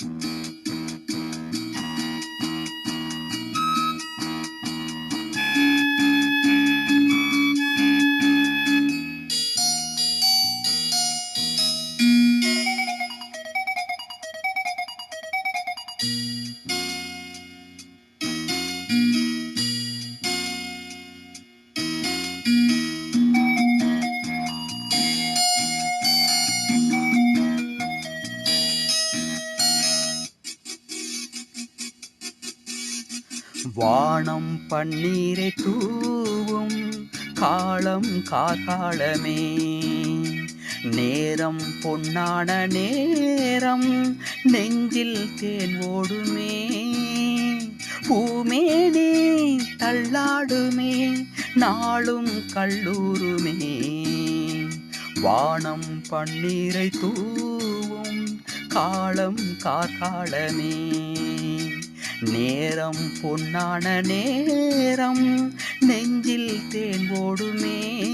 Thank mm -hmm. you. வானம் பன்னீரை தூவும் காலம் கார்காலமே நேரம் பொன்னான நேரம் நெஞ்சில் தேன் ஓடுமே. பூமேனே தள்ளாடுமே நாளும் கல்லூருமே. வானம் பன்னீரை தூவும் காலம் கார்காலமே நேரம் பொன்னான நேரம் நெஞ்சில் தேன் ஓடுமே.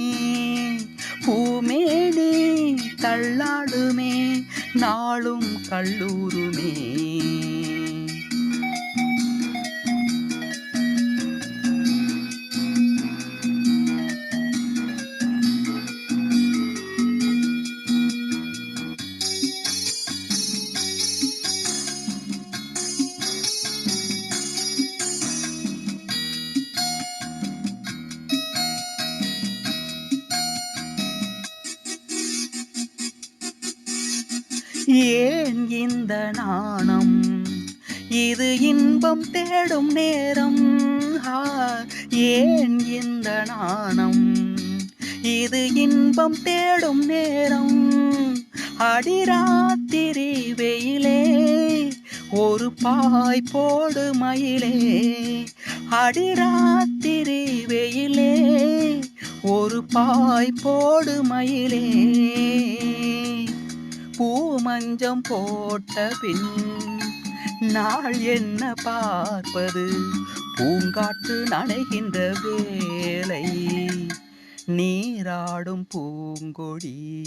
பூமேடே தள்ளாடுமே நாளும் கல்லூருமே ஏன் இந்த நாணம்? இது இன்பம் தேடும் நேரம். ஏன் இந்த நாணம்? இது இன்பம் தேடும் நேரம். அடிராத்திரி வெயிலே ஒரு பாய் போடு மயிலே. அடிராத்திரி வெயிலே ஒரு பாய் போடு மயிலே. பூமஞ்சம் போட்ட பின் நாள் என்ன பார்ப்பது? பூங்காற்று நனைகின்ற வேலை நீராடும் பூங்கொடி.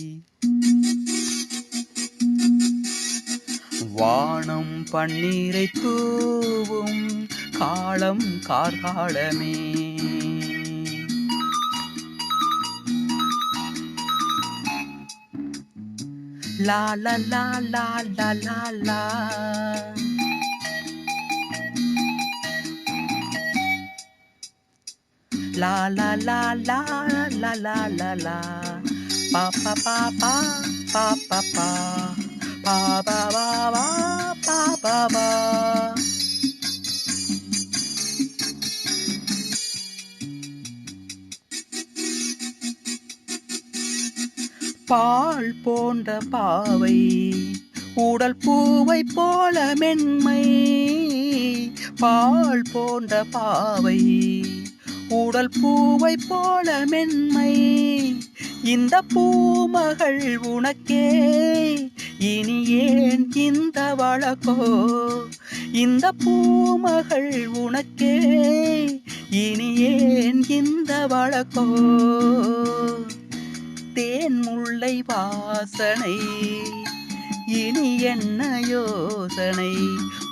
வானம் பன்னீரை தூவும் காலம் கார்காலமே. La la la la la la la. La la la la la la la la. Pa pa pa pa pa pa pa pa pa pa pa. பால் போன்ற பாவை உடல் பூவை போல மென்மை. பால் போன்ற பாவை உடல் பூவை போல மென்மை. இந்த பூமகள் உனக்கே இனி ஏன் இந்த வழக்கோ? இந்த பூமகள் உனக்கே இனி ஏன் இந்த வழக்கோ? தேன் முல்லை வாசனை இனி என்ன யோசனை?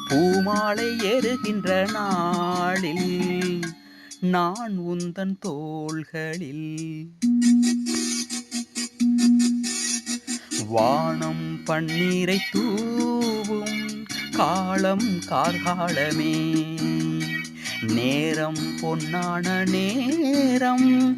பூமாலை எருகின்ற நாளில் நான் உந்தன் தோள்களில். வானம் பன்னீரை தூவும் காலம் கார்காலமே. நேரம் பொன்னான நேரம்